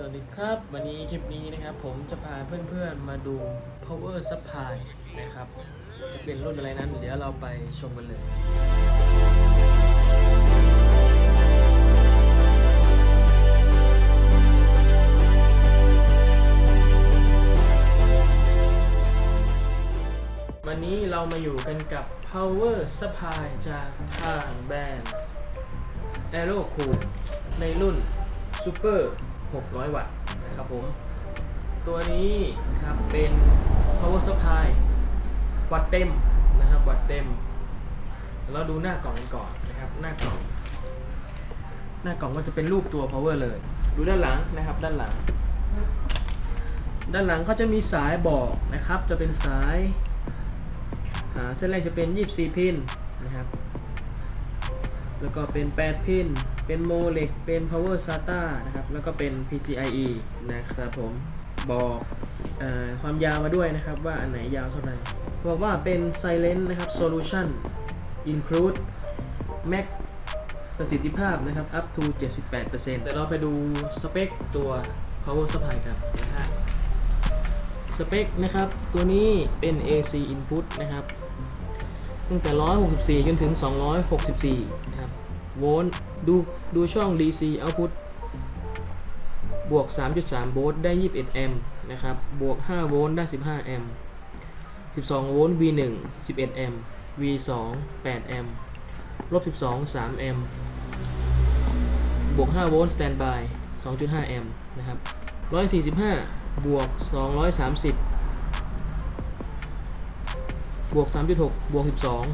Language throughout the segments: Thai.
สวัสดีครับ วันนี้คลิปนี้นะครับ ผมจะพาเพื่อนๆมาดู power supply นะครับ จะเป็นรุ่นอะไรนั้น เดี๋ยวเราไปชมกันเลย วันนี้เรามาอยู่กันกับ power supply จากทางแบรนด์ Aero Cool ในรุ่น Super 600 วัตต์นะครับผม ตัวนี้ครับเป็น power supply วัตต์เต็มนะครับ วัตต์เต็ม เราดูหน้ากล่องกันก่อนนะครับ หน้ากล่อง หน้ากล่องก็จะเป็นรูปตัว power เลย ดูด้านหลังนะครับ ด้านหลัง ด้านหลังก็จะมีสายบอกนะครับ จะเป็นสายาเส้นแรกจะเป็น 24 พินนะครับ แล้วก็เป็น 8 พิน เป็นโมเล็กเป็น power SATA นะครับ แล้วก็เป็น PCIe นะครับผม บอกอความยาวมาด้วยนะครับว่าอันไหนยาวเท่าไหร่ บอกว่าเป็น silent นะครับ solution include max ประสิทธิภาพนะครับ up to 78%แต่เราไปดูสเปคตัว power supply กันนะฮะสเปคนะครับ ตัวนี้เป็น AC input นะครับ ตั้งแต่ 164 จนถึง 264 นะครับ โวลต์ดูดูช่อง DC output บวก 3.3 โวลต์ได้ 21 แอมป์นะครับ บวก 5 โวลต์ได้ 15 แอมป์ 12 โวลต์ V1 11 แอมป์ V2 8 แอมป์ ลบ 12 3 แอมป์ บวก 5 โวลต์ standby 2.5 แอมป์นะครับ 145 บวก 230 บวก 3.6 บวก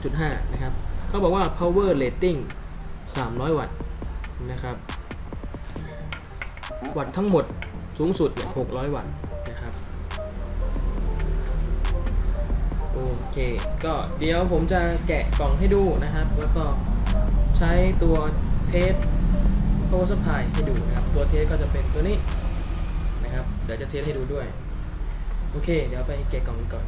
12.5 นะครับ เขาบอกว่า power rating 300 วัตต์นะครับ วัตต์ทั้งหมดสูงสุดเนี่ย600 วัตต์นะครับโอเค ก็เดี๋ยวผมจะแกะกล่องให้ดูนะครับ แล้วก็ใช้ตัวเทส power supply ให้ดูนะครับ ตัวเทสก็จะเป็นตัวนี้นะครับ เดี๋ยวจะเทสให้ดูด้วย โอเค เดี๋ยวไปแกะกล่องกันก่อน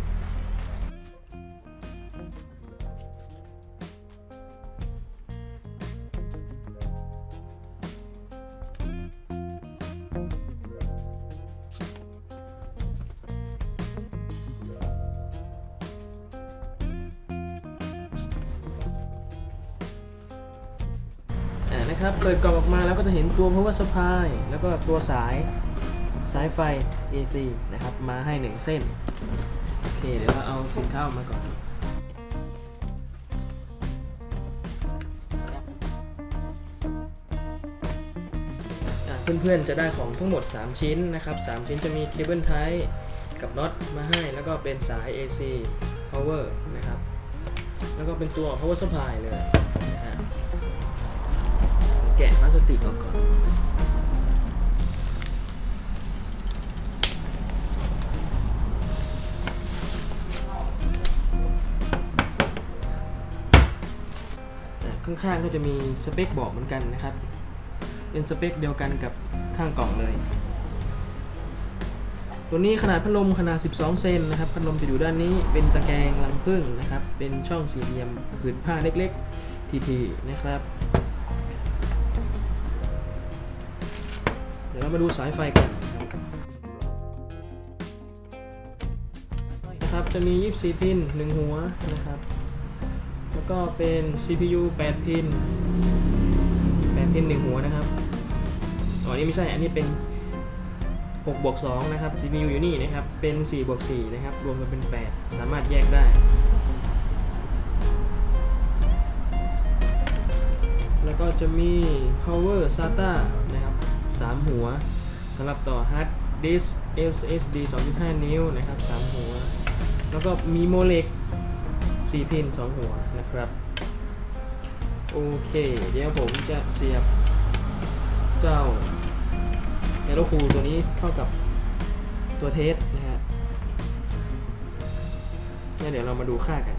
นะครับ เปิดกล่องออกมาแล้วก็จะเห็นตัว power supply แล้วก็ตัวสายสายไฟ AC นะครับ มาให้ 1 เส้น โอเค เดี๋ยวเราเอาสินค้าออกมาก่อน เพื่อนๆจะได้ของทั้งหมด 3 ชิ้นนะครับ 3 ชิ้นจะมีเคเบิลไทกับน็อตมาให้ แล้วก็เป็นสาย AC power นะครับ แล้วก็เป็นตัว power supply เลย แกะพลาสติกออกก่อนอ่ข้างๆก็จะมีสเปคบอกเหมือนกันนะครับ เป็นสเปคเดียวกันกับข้างกล่องเลย ตัวนี้ขนาดพัดลมขนาด 12 เซนนะครับ พัดลมจะอยู่ด้านนี้ เป็นตะแกรงรังผึ้งนะครับ เป็นช่องสี่เหลี่ยมผืนผ้าเล็กๆ ทีๆนะครับ ดี๋ยวเรามาดูสายไฟกันนะครับจะมี 24 พิน 1 หัวนะครับ แล้วก็เป็น CPU 8 พิน 8 พิน 1 หัวนะครับอ๋อนี่ไม่ใช่ อันนี้เป็น6บวก2นะครับ CPU อยู่นี่นะครับ เป็น4บวก4นะครับ รวมกันเป็น 8 สามารถแยกได้ แล้วก็จะมี power SATA นะครับ 3 หัวสำหรับต่อ hard disk SSD 2.5 นิ้วนะครับ 3 หัว แล้วก็มีโมเลก4พิน 2 หัวนะครับ โอเค เดี๋ยวผมจะเสียบเจ้าเอโรคูตัวนี้เข้ากับตัวเทสนะฮะแล้วเดี๋ยวเรามาดูค่ากัน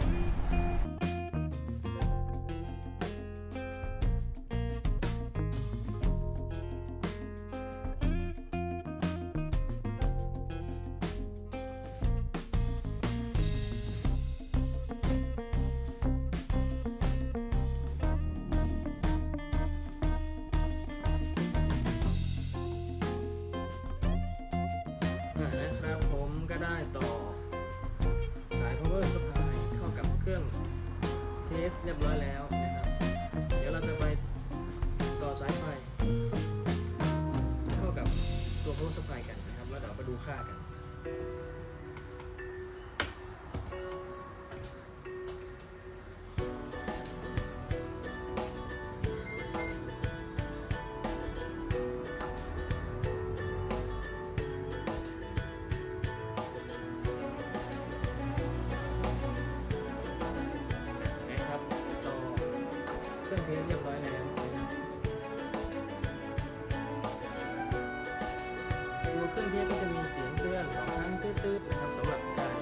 สเรียบร้อยแล้วนะครับ เดี๋ยวเราจะไปต่อสายไฟ เข้ากับตัวโพสต์ไฟกันนะครับ แล้วเดี๋ยวมาดูค่ากัน เทสเรียบร้อยแล้วนะครับตัวเครื่องเทสก็จะมีเสียงเตือนสองครั้งตืดๆนะครับสำหรับการ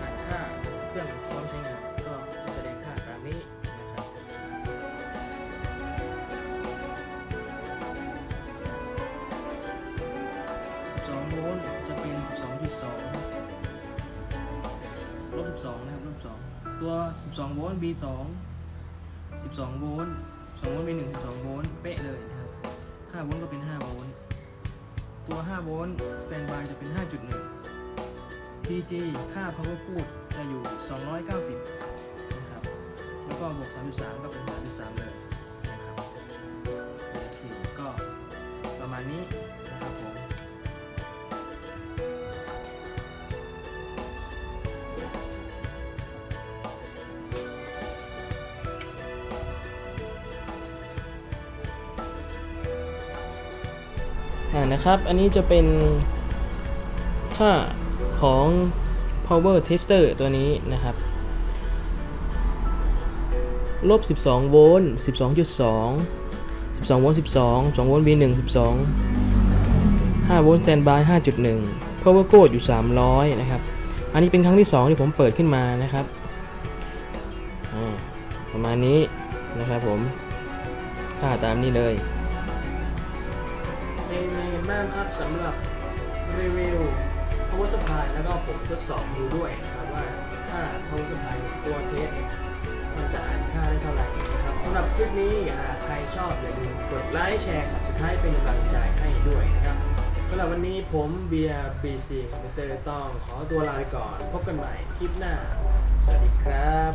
อ่านค่าเครื่องพร้อมใช้งานก็จะแสดงค่าตามนี้นะครับ12โวลต์จะเป็น 12.2ลบ12 นะครับลบ2ตัว 12 โวลต์ B2 12 โวลต์2โวลต์ B1 12 โวลต์เป๊ะเลยนะครับ5โวลต์ก็เป็น 5 โวลต์ตัว 5 โวลต์สแตนบายจะเป็น 5.1 DG ค่า power good จะอยู่ 290 นะครับ แล้วก็บวก 3.3 ก็เป็น 3.3 เลย นะครับ อันนี้จะเป็นค่าของ power tester ตัวนี้นะครับลบ 12 โวลต์ 12.2 12 โวลต์ 12 2 โวลต์ V1 12 5 โวลต์ standby 5.1 power code อยู่ 300 นะครับ อันนี้เป็นครั้งที่ 2 ที่ผมเปิดขึ้นมานะครับ ประมาณนี้นะครับผม ค่าตามนี้เลย บ้างครับสำหรับรีวิว power supply แล้วก็ผมทดสอบดูด้วยนะครับว่าค่า power supply ตัวเทสเนี่ยมันจะอ่านค่าได้เท่าไหร่นะครับสำหรับคลิปนี้หากใครชอบอย่าลืมกดไลค์แชร์ subscribe เป็นกำลังใจให้ด้วยนะครับสำหรับวันนี้ผมเบียร์ BC คอมพิวเตอร์ต้องขอตัวลาไปก่อน พบกันใหม่คลิปหน้า สวัสดีครับ